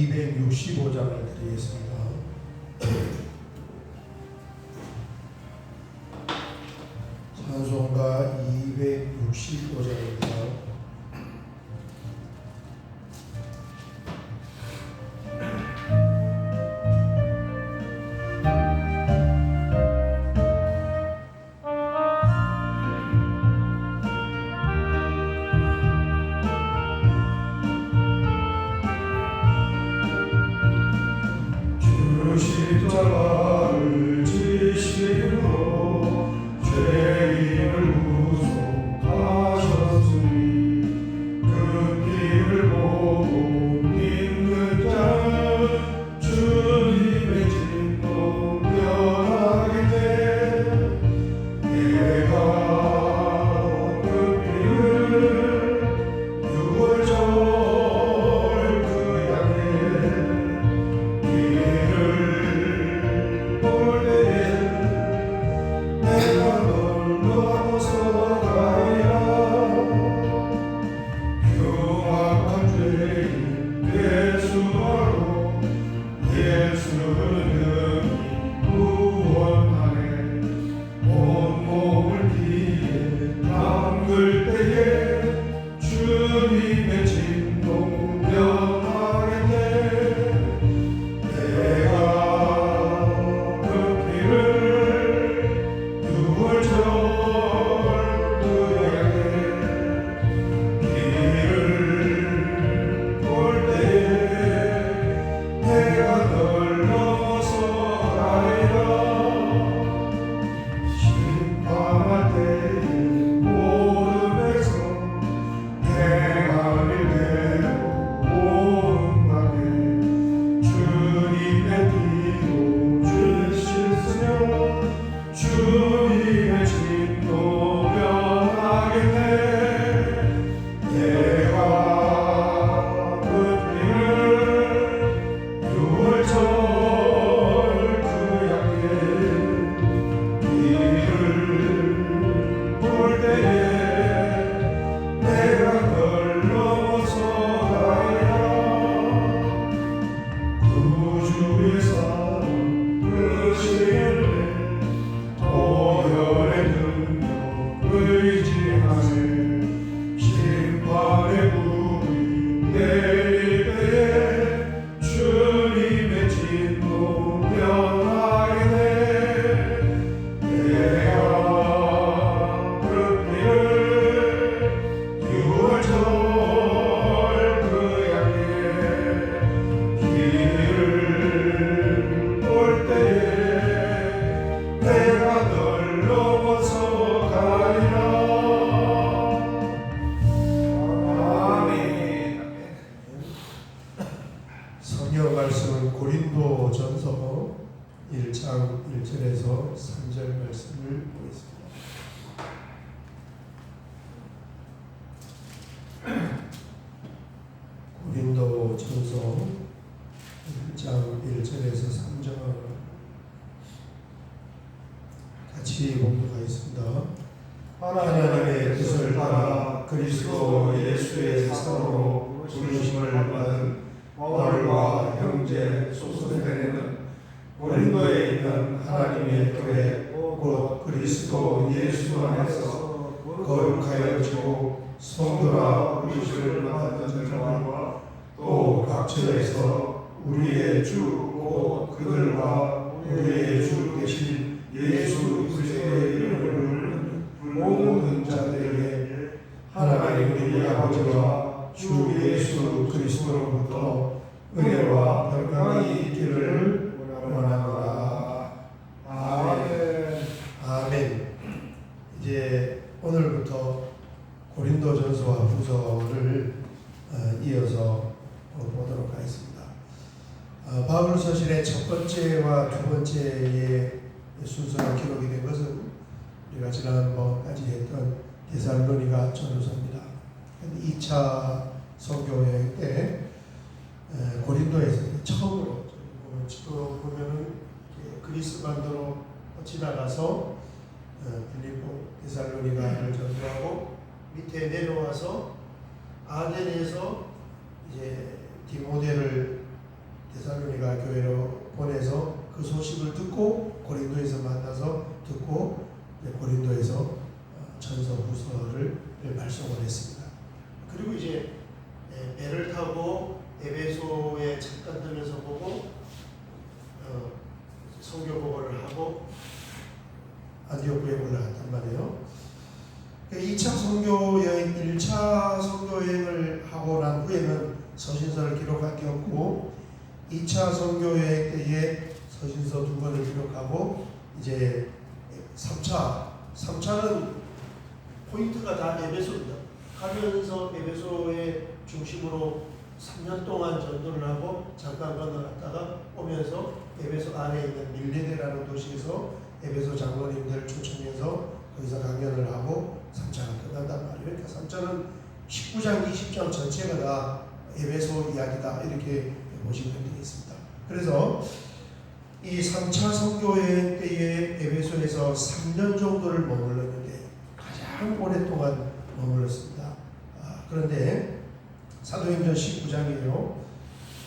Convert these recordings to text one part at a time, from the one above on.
찬송가 265장을 드리겠습니다. 고린도 전서 1장 1절에서 3절 말씀을 보겠습니다. 고린도 전서 1장 1절에서 3절 같이 봉독하겠습니다. 하나님의 뜻을 따라 그리스도 예수의 사랑으로 부르심을 받은 바울과 형제 소소대는 고린도에 있는 하나님의 교회 곧 그리스도 예수 안에서 거룩하여지고 성도라 부르심을 받은 자들과 또 각처에서 우리의 주곧 그들과 우리의 주 되신 예수 그리스도의 이름을 모든 자들에게 하나님 우리 아버지와 주 예수 그리스도로부터 은혜와 평강이 있기를 원하노라. 아멘. 아멘. 이제 오늘부터 후서를 어, 이어서 보도록 하겠습니다. 어, 바울 서신의 첫 번째와 두 번째의 순서가 기록이 된 것은 우리가 지난번까지 했던 데살로니가 전후서입니다. 2차 선교여행 때 에, 고린도에서 처음으로 어, 지금 보면은 그리스 반도로 지나가서 어, 빌립보 데살로니가를 전도하고 밑에 내려와서 아덴에서 이제 디모데를 데살로니가 교회로 보내서 그 소식을 듣고 고린도에서 만나서 듣고 고린도에서 어, 전서 후서를 발송을 했습니다. 그리고 이제 예, 배를 타고 에베소에 잠깐 들려서 보고 어, 성교 보고를 하고 안디오크에 올라갔단 말이에요. 2차 선교 여행, 1차 선교 여행을 하고 난 후에는 서신서를 기록한 게 없고 2차 선교 여행 때에 서신서 두 번을 기록하고 이제 3차, 3차는 포인트가 다 에베소입니다. 가면서 에베소의 중심으로 3년 동안 전도를 하고 잠깐 건너갔다가 오면서 에베소 안에 있는 밀레데라는 도시에서 에베소 장로님들 초청해서 거기서 강연을 하고 3차가 끝난단 말이에요. 그러니까 3차는 19장, 20장 전체가 다 에베소 이야기다 이렇게 보시면 되겠습니다. 그래서 이 3차 선교여행 때에 에베소에서 3년 정도를 머물렀는데 가장 오랫동안 머물렀습니다. 아, 그런데 사도행전 19장이에요.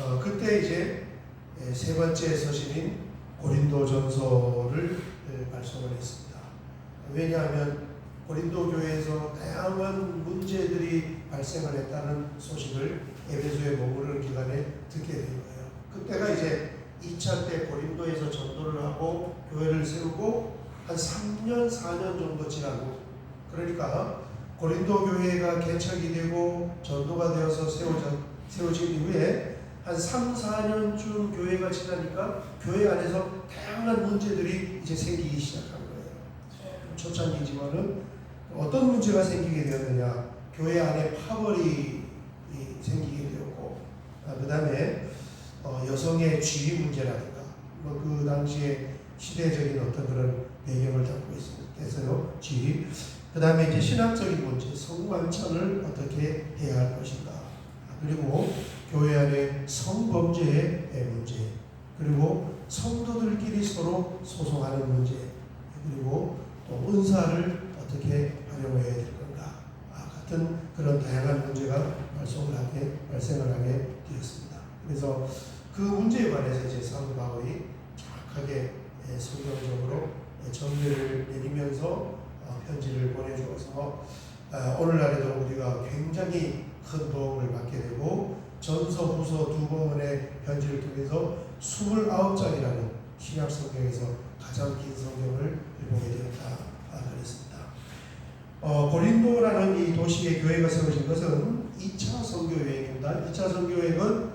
어, 그때 이제 예, 세 번째 서신인 고린도전서를 예, 발송을 했습니다. 왜냐하면 고린도 교회에서 다양한 문제들이 발생을 했다는 소식을 에베소에 머무르는 기간에 듣게 된 거예요. 그때가 이제 2차 때 고린도에서 전도를 하고 교회를 세우고 한 3년, 4년 정도 지나고 그러니까 고린도 교회가 개척이 되고 전도가 되어서 세워져, 세워진 이후에 한 3, 4년쯤 교회가 지나니까 교회 안에서 다양한 문제들이 이제 생기기 시작한 거예요. 초창기지만은 어떤 문제가 생기게 되었느냐? 교회 안에 파벌이 생기게 되었고 그 다음에 어, 여성의 지위 문제라든가 뭐 그 당시에 시대적인 어떤 그런 배경을 담고 있어요 지위 그 다음에 이제 신학적인 문제 성만찬을 어떻게 해야 할 것인가? 그리고 교회 안에 성범죄의 문제 그리고 성도들끼리 서로 소송하는 문제 그리고 또 은사를 어떻게 활용해야 될 건가 아, 같은 그런 다양한 문제가 발송을 하게 발생을 하게 되었습니다. 그래서 그 문제에 관해서 이제 사도 바울이 정확하게 예, 성경적으로 예, 정리를 내리면서 어, 편지를 보내주어서 아, 오늘날에도 우리가 굉장히 큰 도움을 받게 되고 전서 후서 두 권의 편지를 통해서 29장이라는 신약 성경에서 가장 긴 성경을 보게 되었다 아, 그랬습니다. 어, 고린도라는 이 도시의 교회가 세워진 것은 2차 선교 여행입니다. 2차 선교 여행은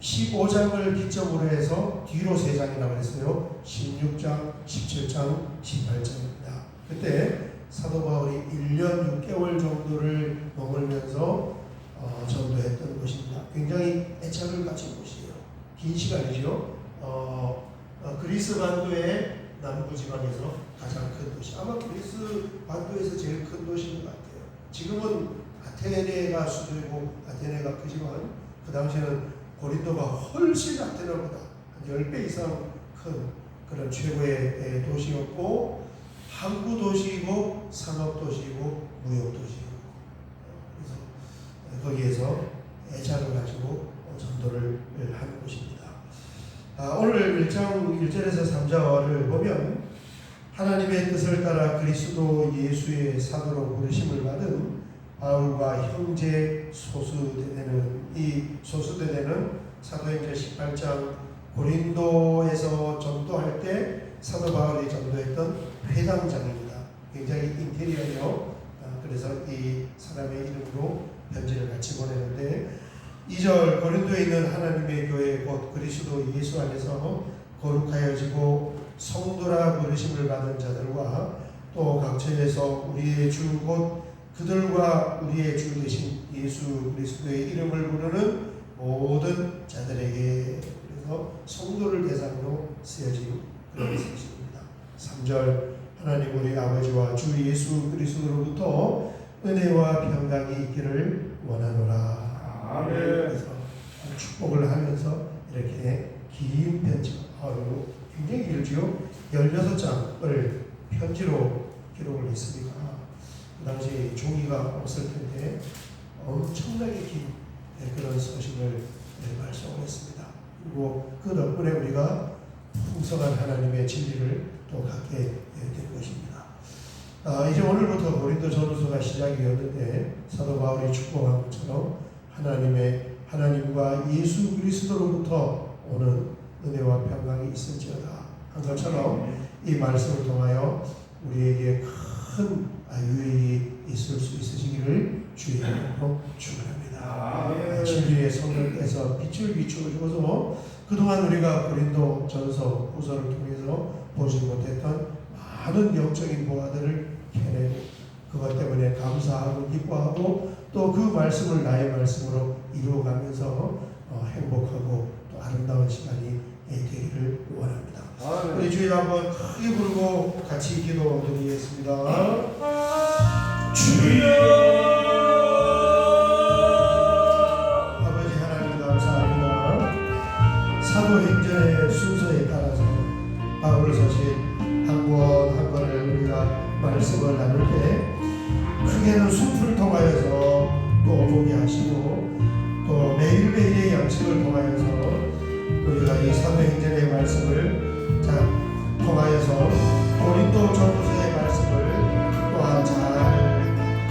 15장을 기점으로 해서 뒤로 3장이라고 했어요. 16장, 17장, 18장입니다. 그때 사도 바울이 1년 6개월 정도를 머물면서 어, 전도했던 곳입니다. 굉장히 애착을 가진 곳이에요. 긴 시간이죠. 어, 어, 그리스 반도의 남부 지방에서 가장 큰 도시. 아마 그리스 반도에서 제일 큰 도시인 것 같아요. 지금은 아테네가 수도이고 아테네가 크지만 그 당시에는 고린도가 훨씬 아테네보다 한 10배 이상 큰 그런 최고의 도시였고 항구 도시이고 산업 도시이고 무역 도시이고 그래서 거기에서 애자를 가지고 전도를 하는 곳입니다. 아, 오늘 1장 1절에서 3절을 보면 하나님의 뜻을 따라 그리스도 예수의 사도로 부르심을 받은 바울과 형제 소수대대는 이 소수대대는 사도행전 18장 고린도에서 전도할 때 사도 바울이 전도했던 회당장입니다. 굉장히 인테리어요. 아, 그래서 이 사람의 이름으로 편지를 같이 보내는데 2절 고린도에 있는 하나님의 교회 곧 그리스도 예수 안에서 거룩하여지고 성도라 부르심을 받은 자들과 또 각처에서 우리의 주 곧 그들과 우리의 주 되신 예수 그리스도의 이름을 부르는 모든 자들에게 그래서 성도를 대상으로 쓰여진 그런 것입니다. 3절 하나님 우리 아버지와 주 예수 그리스도로부터 은혜와 평강이 있기를 원하노라. 아멘. 축복을 하면서 이렇게 긴 편지, 아유, 굉장히 길지요. 16장을 편지로 기록을 했으니까 그 당시 종이가 없을 텐데 엄청나게 긴 그런 서신을 말씀을 발송했습니다. 그리고 그 덕분에 우리가 풍성한 하나님의 진리를 또 갖게 된 것입니다. 아, 이제 오늘부터 고린도 전후서가 시작이었는데 사도 바울이 축복한 것처럼 하나님의 하나님과 예수 그리스도로부터 오는 은혜와 평강이 있을지어다 한 것처럼 이 말씀을 통하여 우리에게 큰 유익이 있을 수 있으시기를 주의 이름으로 축원합니다. 아멘. 진리의 성령께서 빛을 비추어 주어서 그동안 우리가 고린도 전서 후서를 통해서 보지 못했던 많은 영적인 보화들을 캐내고 그것 때문에 감사하고 기뻐하고 또 그 말씀을 나의 말씀으로 이루어가면서 어, 행복하고 또 아름다운 시간이 되기를 원합니다. 우리 주일 한번 크게 부르고 같이 기도 드리겠습니다. 아버지 하나님 감사합니다. 사도행전의 순서에 따라서 바울 서신 한권한 권을 우리가 말씀을 나눌 때 크게는 숲을 통하여서 또 보게 하시고 또 매일매일의 양식을 통하여서 우리가 이 사도행전의 말씀을 자 통하여서 고린도 전후서의 말씀을 또한 잘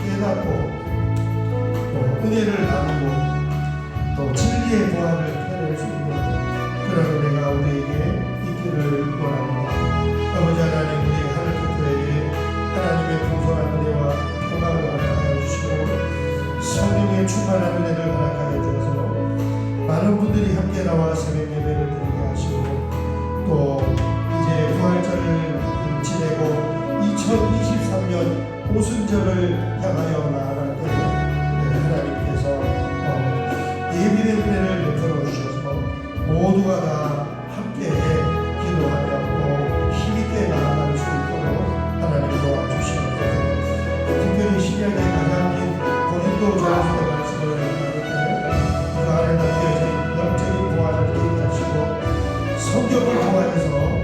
깨닫고 또 은혜를 나누고 또 진리의 보화를 캐낼 수 있는 그런 은혜가 우리에게 있기를 원합니다. 아버지 하나님 우리 성령의 충만한 은혜를 허락하여 주셔서 많은 분들이 함께 나와 새벽 예배를 드리게 하시고 또 이제 부활절을 지내고 2023년 오순절을 향하여 나아갈 때 네, 하나님께서 어, 예비된 은혜를 베풀어 주셔서 모두가 다 성경을 통하여서